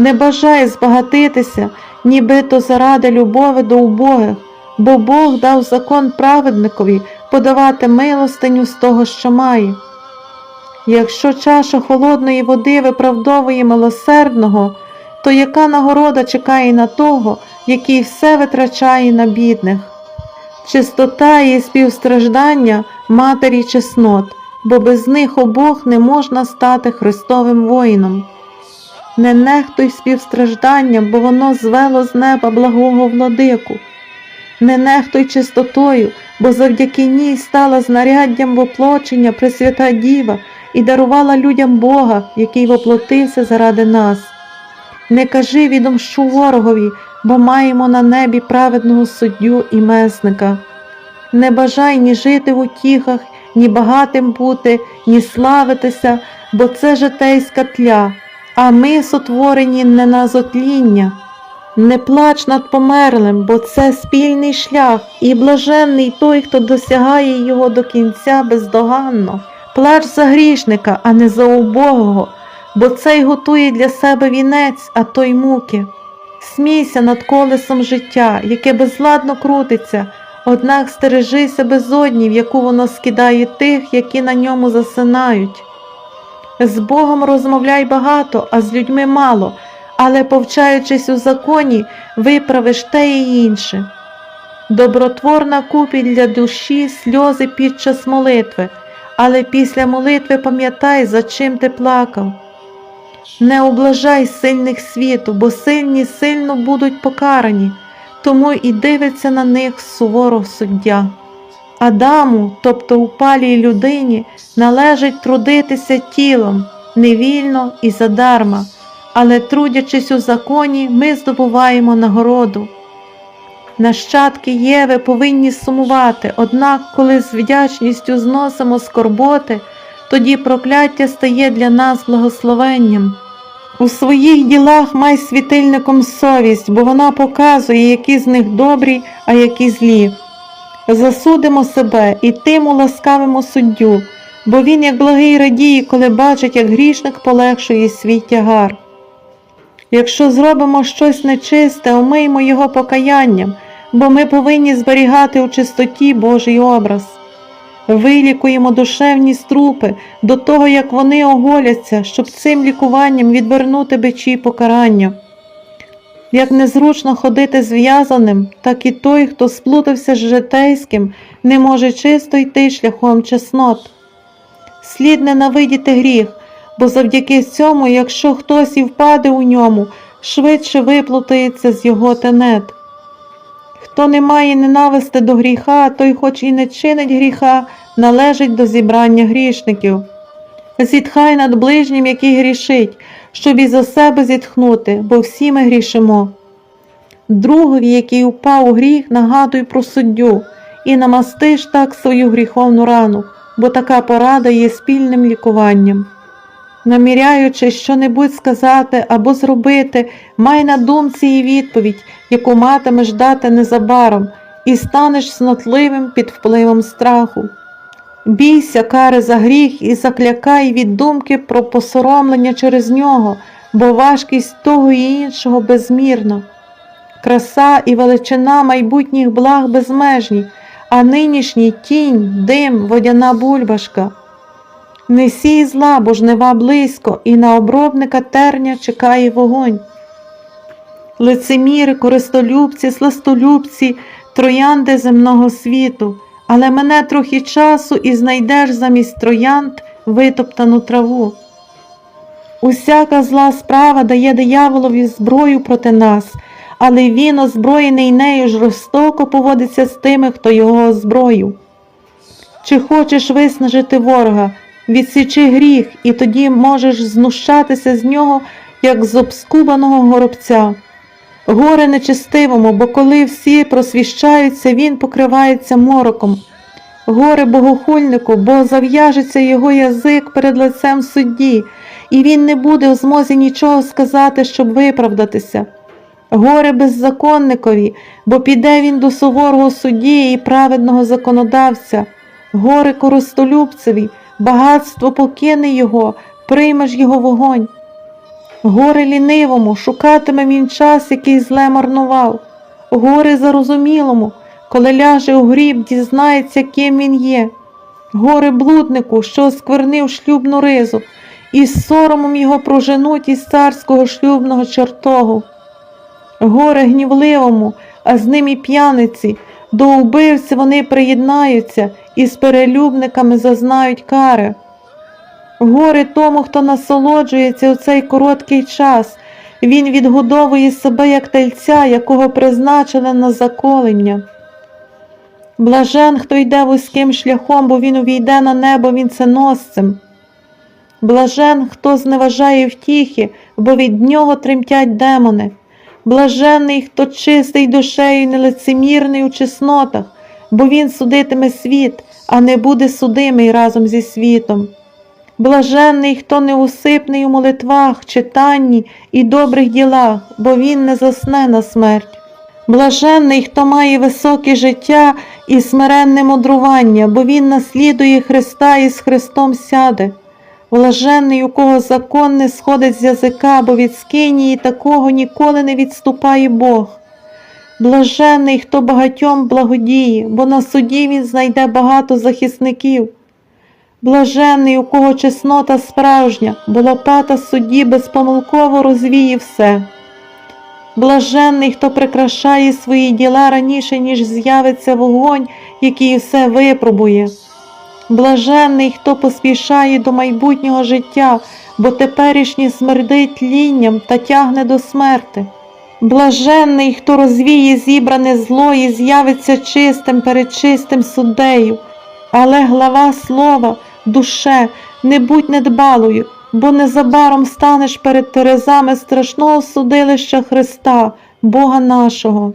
Не бажай збагатитися, нібито заради любові до убогих, бо Бог дав закон праведникові подавати милостиню з того, що має. Якщо чаша холодної води виправдовує милосердного, то яка нагорода чекає на того, який все витрачає на бідних? Чистота і співстраждання матері чеснот, бо без них обох не можна стати Христовим воїном. Не нехтуй співстражданням, бо воно звело з неба благого владику. Не нехтуй чистотою, бо завдяки ній стала знаряддям воплочення Пресвята Діва і дарувала людям Бога, який воплотився заради нас. Не кажи відомщу ворогові, бо маємо на небі праведного суддю і месника. Не бажай ні жити в утіхах, ні багатим бути, ні славитися, бо це житейська тля, а ми сотворені не на зотління. Не плач над померлим, бо це спільний шлях, і блаженний той, хто досягає його до кінця бездоганно. Плач за грішника, а не за убогого, бо цей готує для себе вінець, а той муки. Смійся над колесом життя, яке безладно крутиться, однак стережися безодні, в яку воно скидає тих, які на ньому засинають. З Богом розмовляй багато, а з людьми мало, але, повчаючись у законі, виправиш те і інше. Добротворна купіль для душі сльози під час молитви, але після молитви пам'ятай, за чим ти плакав. Не облажай сильних світу, бо сильні сильно будуть покарані, тому і дивиться на них суворо суддя. Адаму, тобто упалій людині, належить трудитися тілом, невільно і задарма, але трудячись у законі, ми здобуваємо нагороду. Нащадки Єви повинні сумувати, однак, коли з вдячністю зносимо скорботи, тоді прокляття стає для нас благословенням. У своїх ділах май світильником совість, бо вона показує, які з них добрі, а які злі. Засудимо себе і тиму ласкавимо суддю, бо він, як благий радіє, коли бачить, як грішник полегшує свій тягар. Якщо зробимо щось нечисте, омиймо його покаянням, бо ми повинні зберігати у чистоті Божий образ. Вилікуємо душевні струпи до того, як вони оголяться, щоб цим лікуванням відвернути бичі покарання. Як незручно ходити зв'язаним, так і той, хто сплутався з житейським, не може чисто йти шляхом чеснот. Слід ненавидіти гріх, бо завдяки цьому, якщо хтось і впаде у ньому, швидше виплутається з його тенет. Хто не має ненависти до гріха, той, хоч і не чинить гріха, належить до зібрання грішників. Зітхай над ближнім, який грішить, щоб і за себе зітхнути, бо всі ми грішимо. Другові, який упав у гріх, нагадуй про суддю, і намастиш так свою гріховну рану, бо така порада є спільним лікуванням. Наміряючи що-небудь сказати або зробити, май на думці і відповідь, яку матимеш дати незабаром, і станеш снотливим під впливом страху. Бійся кари за гріх і заклякай від думки про посоромлення через нього, бо важкість того і іншого безмірна. Краса і величина майбутніх благ безмежні, а нинішній тінь, дим, водяна бульбашка. Не сій зла, бо жнива близько, і на обробника терня чекає вогонь. Лицеміри, користолюбці, сластолюбці, троянди земного світу, але мене трохи часу і знайдеш замість троянд витоптану траву. Усяка зла справа дає дияволові зброю проти нас, але він, озброєний нею, жорстоко поводиться з тими, хто його озброїв. Чи хочеш виснажити ворога, відсічи гріх, і тоді можеш знущатися з нього, як з обскубаного горобця. Горе нечестивому, бо коли всі просвіщаються, він покривається мороком. Горе богохульнику, бо зав'яжеться його язик перед лицем судді, і він не буде в змозі нічого сказати, щоб виправдатися. Горе беззаконникові, бо піде він до суворого судді і праведного законодавця. Горе користолюбцеві, багатство покине його, приймеш його вогонь. Горе лінивому, шукатиме він час, який зле марнував. Горе зарозумілому, коли ляже у гріб, дізнається, ким він є. Горе блуднику, що осквернив шлюбну ризу, і з соромом його проженуть із царського шлюбного чертогу. Горе гнівливому, а з ним і п'яниці, до убивці вони приєднаються і з перелюбниками зазнають кари. Горе тому, хто насолоджується у цей короткий час, він відгодовує себе як тельця, якого призначили на заколення. Блажен, хто йде вузьким шляхом, бо він увійде на небо вінценосцем. Блажен, хто зневажає втіхи, бо від нього тремтять демони. Блаженний, хто чистий душею нелицемірний у чеснотах, бо він судитиме світ, а не буде судимий разом зі світом. Блаженний, хто неусипний у молитвах, читанні і добрих ділах, бо він не засне на смерть. Блаженний, хто має високе життя і смиренне мудрування, бо він наслідує Христа і з Христом сяде. Блаженний, у кого закон не сходить з язика, бо від скинії такого ніколи не відступає Бог. Блаженний, хто багатьом благодіє, бо на суді він знайде багато захисників. Блаженний, у кого чеснота справжня, бо лопата судді безпомилково розвіє все. Блаженний, хто прикрашає свої діла раніше, ніж з'явиться вогонь, який все випробує. Блаженний, хто поспішає до майбутнього життя, бо теперішнє смердить тлінням та тягне до смерти. Блаженний, хто розвіє зібране зло і з'явиться чистим перед чистим суддею. Але глава слова, душе, не будь недбалою, бо незабаром станеш перед терезами страшного судилища Христа, Бога нашого.